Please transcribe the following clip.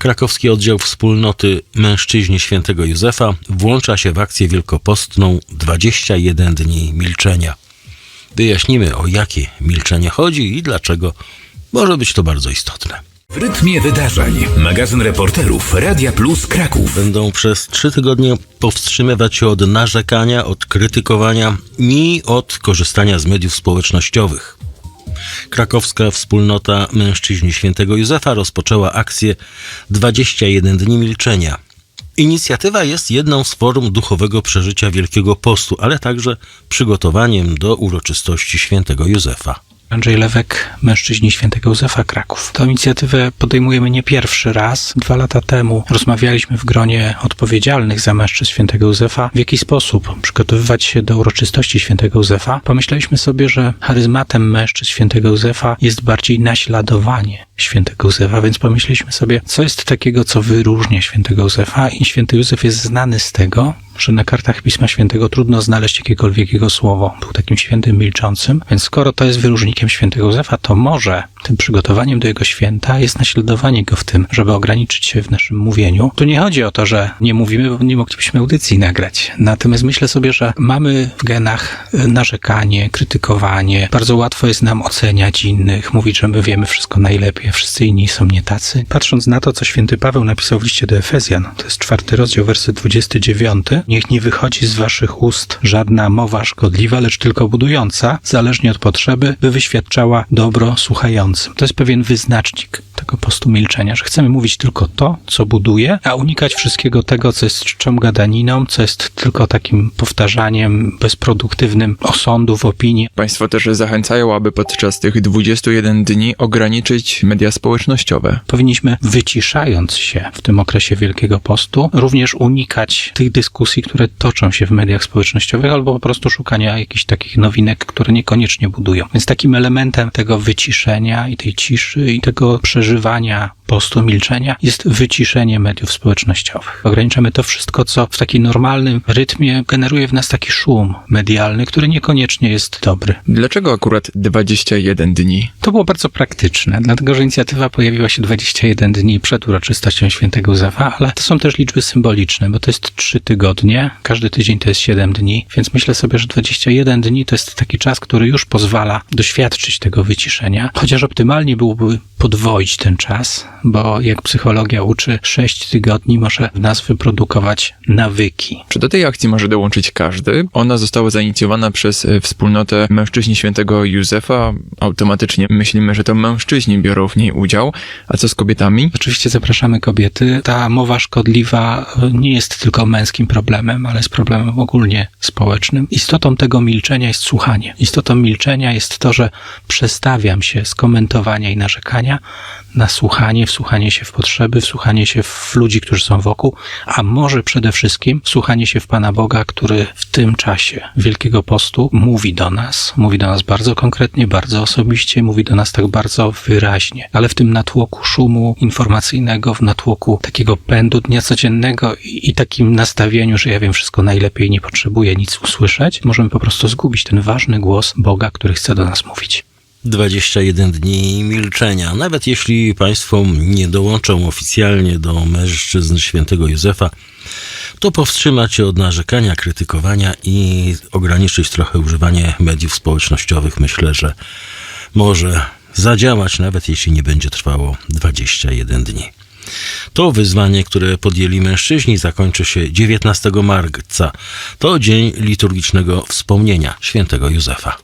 Krakowski oddział wspólnoty Mężczyźni Świętego Józefa włącza się w akcję wielkopostną 21 dni milczenia. Wyjaśnimy o jakie milczenie chodzi i dlaczego może być to bardzo istotne. W rytmie wydarzeń. Magazyn reporterów Radia Plus Kraków. Będą przez trzy tygodnie powstrzymywać się od narzekania, od krytykowania i od korzystania z mediów społecznościowych. Krakowska wspólnota Mężczyźni Świętego Józefa rozpoczęła akcję 21 dni milczenia. Inicjatywa jest jedną z form duchowego przeżycia Wielkiego Postu, ale także przygotowaniem do uroczystości Świętego Józefa. Andrzej Lewek, Mężczyźni Świętego Józefa Kraków. Tę inicjatywę podejmujemy nie pierwszy raz. Dwa lata temu rozmawialiśmy w gronie odpowiedzialnych za mężczyzn Świętego Józefa, w jaki sposób przygotowywać się do uroczystości Świętego Józefa. Pomyśleliśmy sobie, że charyzmatem mężczyzn Świętego Józefa jest bardziej naśladowanie Świętego Józefa, więc pomyśleliśmy sobie, co jest takiego, co wyróżnia Świętego Józefa i Święty Józef jest znany z tego, że na kartach Pisma Świętego trudno znaleźć jakiekolwiek jego słowo. Był takim świętym milczącym, więc skoro to jest wyróżnikiem świętego Józefa, to może tym przygotowaniem do jego święta jest naśladowanie go w tym, żeby ograniczyć się w naszym mówieniu. Tu nie chodzi o to, że nie mówimy, bo nie moglibyśmy audycji nagrać. Natomiast myślę sobie, że mamy w genach e, narzekanie, krytykowanie. Bardzo łatwo jest nam oceniać innych, mówić, że my wiemy wszystko najlepiej, wszyscy inni są nie tacy. Patrząc na to, co święty Paweł napisał w liście do Efezjan, to jest czwarty rozdział, werset 29, Niech nie wychodzi z waszych ust żadna mowa szkodliwa, lecz tylko budująca, zależnie od potrzeby, by wyświadczała dobro słuchającym. To jest pewien wyznacznik tego postu milczenia, że chcemy mówić tylko to, co buduje, a unikać wszystkiego tego, co jest czczą gadaniną, co jest tylko takim powtarzaniem bezproduktywnym osądów, opinii. Państwo też zachęcają, aby podczas tych 21 dni ograniczyć media społecznościowe. Powinniśmy, wyciszając się w tym okresie Wielkiego Postu, również unikać tych dyskusji, które toczą się w mediach społecznościowych, albo po prostu szukania jakichś takich nowinek, które niekoniecznie budują. Więc takim elementem tego wyciszenia i tej ciszy i tego przeżywania postu milczenia jest wyciszenie mediów społecznościowych. Ograniczamy to wszystko, co w takim normalnym rytmie generuje w nas taki szum medialny, który niekoniecznie jest dobry. Dlaczego akurat 21 dni? To było bardzo praktyczne, dlatego że inicjatywa pojawiła się 21 dni przed uroczystością świętego Józefa, ale to są też liczby symboliczne, bo to jest 3 tygodnie, każdy tydzień to jest 7 dni, więc myślę sobie, że 21 dni to jest taki czas, który już pozwala doświadczyć tego wyciszenia, chociaż optymalnie byłoby podwoić ten czas, bo jak psychologia uczy, 6 tygodni może w nas wyprodukować nawyki. Czy do tej akcji może dołączyć każdy? Ona została zainicjowana przez e, wspólnotę Mężczyźni Świętego Józefa. Automatycznie myślimy, że to mężczyźni biorą w niej udział. A co z kobietami? Oczywiście zapraszamy kobiety. Ta mowa szkodliwa e, nie jest tylko męskim problemem, ale jest problemem ogólnie społecznym. Istotą tego milczenia jest słuchanie. Istotą milczenia jest to, że przestawiam się z komentowania i narzekania na słuchanie, wsłuchanie się w potrzeby, wsłuchanie się w ludzi, którzy są wokół, a może przede wszystkim wsłuchanie się w Pana Boga, który w tym czasie Wielkiego Postu mówi do nas, mówi do nas bardzo konkretnie, bardzo osobiście, mówi do nas tak bardzo wyraźnie, ale w tym natłoku szumu informacyjnego, w natłoku takiego pędu dnia codziennego i, i takim nastawieniu, że ja wiem wszystko najlepiej nie potrzebuję nic usłyszeć, możemy po prostu zgubić ten ważny głos Boga, który chce do nas mówić. 21 dni milczenia. Nawet jeśli Państwo nie dołączą oficjalnie do mężczyzn świętego Józefa, to powstrzymać się od narzekania, krytykowania i ograniczyć trochę używanie mediów społecznościowych. Myślę, że może zadziałać, nawet jeśli nie będzie trwało 21 dni. To wyzwanie, które podjęli mężczyźni, zakończy się 19 marca. To dzień liturgicznego wspomnienia świętego Józefa.